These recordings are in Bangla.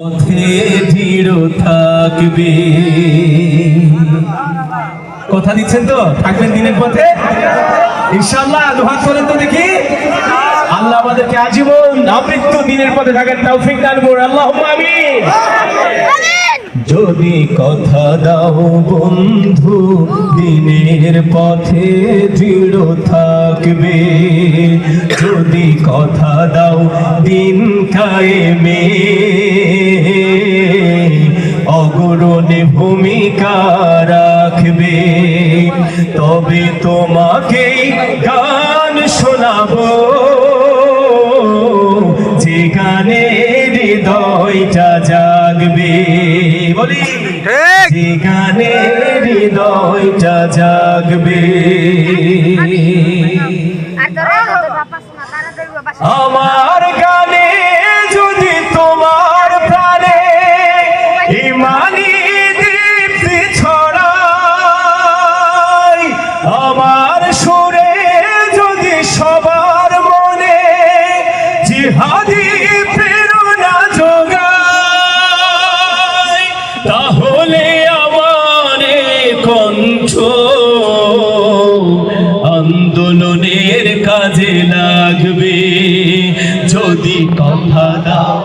পথে দৃঢ় থাকবে। কথা দিচ্ছেন তো? থাকবেন দিনের পথে? ইনশাআল্লাহ দুহাত করেন তো দেখি। আল্লাহ আমাদেরকে আজীবন আমৃত্যু দিনের পথে থাকার তৌফিক দান করুন। আল্লাহ আমিন। যদি কথা দাও বন্ধু দিনের পথে দৃঢ় থাকবে। যদি কথা দাও দিন কায়েমে অগ্রণী ভূমিকা রাখবে তবে তোমাকে গান শোনাবো যে গানে হৃদয়টা জাগবে বলি যে গানে হৃদয়টা জাগবে আমার সবার মনে জিহাদি প্রেরণা যোগায়। তাহলে আমার কণ্ঠ আন্দোলনের কাজে লাগবে। যদি কথা দাও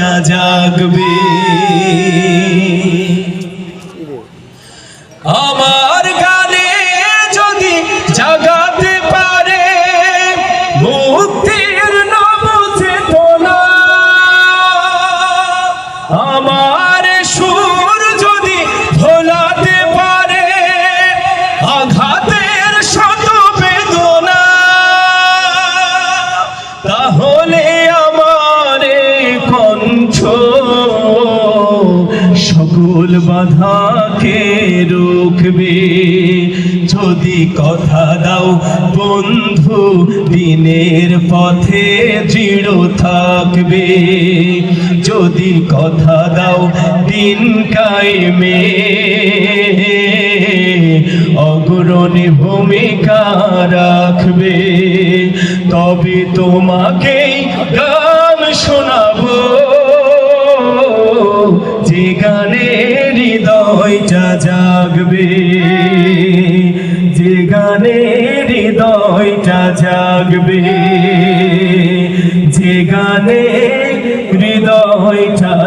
হৃদয়টা জাগবে। সকল বাধাকে রুখবে। যদি কথা দাও বন্ধু, দিনের পথে দৃঢ় থাকবে। যদি কথা দাও দিন কায়েমে, অগ্রণী ভূমিকা রাখবে। তবে তোমাকে গান শোনাবো। যে গানে হৃদয়টা জাগবে। যে গানে হৃদয়টা জাগবে। যে গানে হৃদয়টা